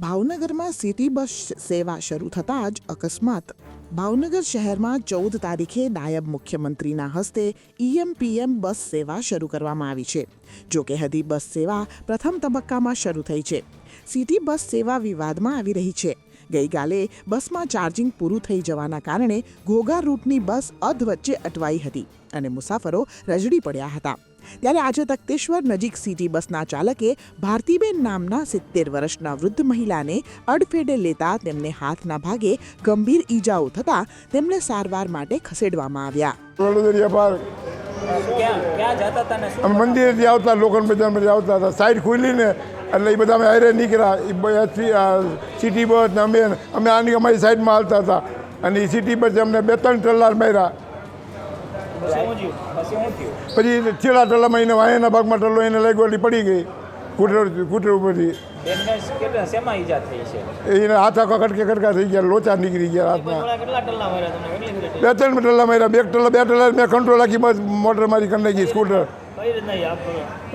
ભાવનગરમાં city bus સેવા શરૂ થતાં જ અકસ્માત. ભાવનગર શહેરમાં ચૌદ તારીખે નાયબ મુખ્યમંત્રીના હસ્તે ઈએમપીએમ બસ સેવા શરૂ કરવામાં આવી છે. જો કે હજી બસ સેવા પ્રથમ તબક્કામાં શરૂ થઈ છે. સિટી બસ સેવા વિવાદમાં આવી રહી છે. ગઈકાલે બસમાં ચાર્જિંગ પૂરું થઈ જવાના કારણે ઘોઘા રૂટની બસ અધ વચ્ચે અટવાઈ હતી અને મુસાફરો રજડી પડ્યા હતા. ત્યારે આજે તખતેશ્વર નજીક સિટી બસના ચાલકે ભારતીબેન નામના સિત્તેર વર્ષના વૃદ્ધ મહિલાને અડફેડે લેતા તેમને હાથના ભાગે ગંભીર ઈજાઓ થતા તેમને સારવાર માટે ખસેડવામાં આવ્યા. મંદિરેથી આવતા, લોકલ બજારમાંથી આવતા હતા. સાઈડ ખુલીને એટલે એ બધા અમે હારે નીકળ્યા. સિટી બસ અમે અમે આની અમારી સાઈડમાં હાલતા હતા. અને એ સિટી બસ અમને બે ત્રણ ટલ્લાર માર્યા. પછી છેલ્લા ટલ્લામાં એને વાયાના ભાગમાં ટલ્લો એને લાગવાડી પડી ગઈ કૂટર કૂટર ઉપરથી. એને હાથ આખા કટકે કટકા થઈ ગયા લોચા નીકળી ગયા મિનિટ બે ત્રણ ટલ્લા? માર્યા બે ટલ્લા બે ટલ્લા મેં કંટ્રોલ રાખી બસ મોટર મારી કરી નાખી સ્કૂટર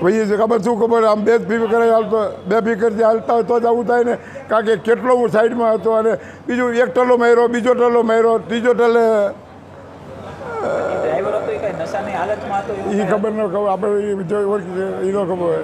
ભાઈ ખબર શું ખબર આમ બે ફી કરે હાલતો બે ફીકરથી હાલતા હોય તો જ આવું થાય ને. કારણ કે કેટલો હું સાઈડમાં હતો અને બીજું એક ટલ્લો માર્યો બીજો ટલ્લો માર્યો ત્રીજો ટલે ડ્રાઈવર હતો એ કઈ નશાની હાલતમાં હતો એ ખબર ન ખબર આપણે એ ઓળખી એ ન ખબર હોય.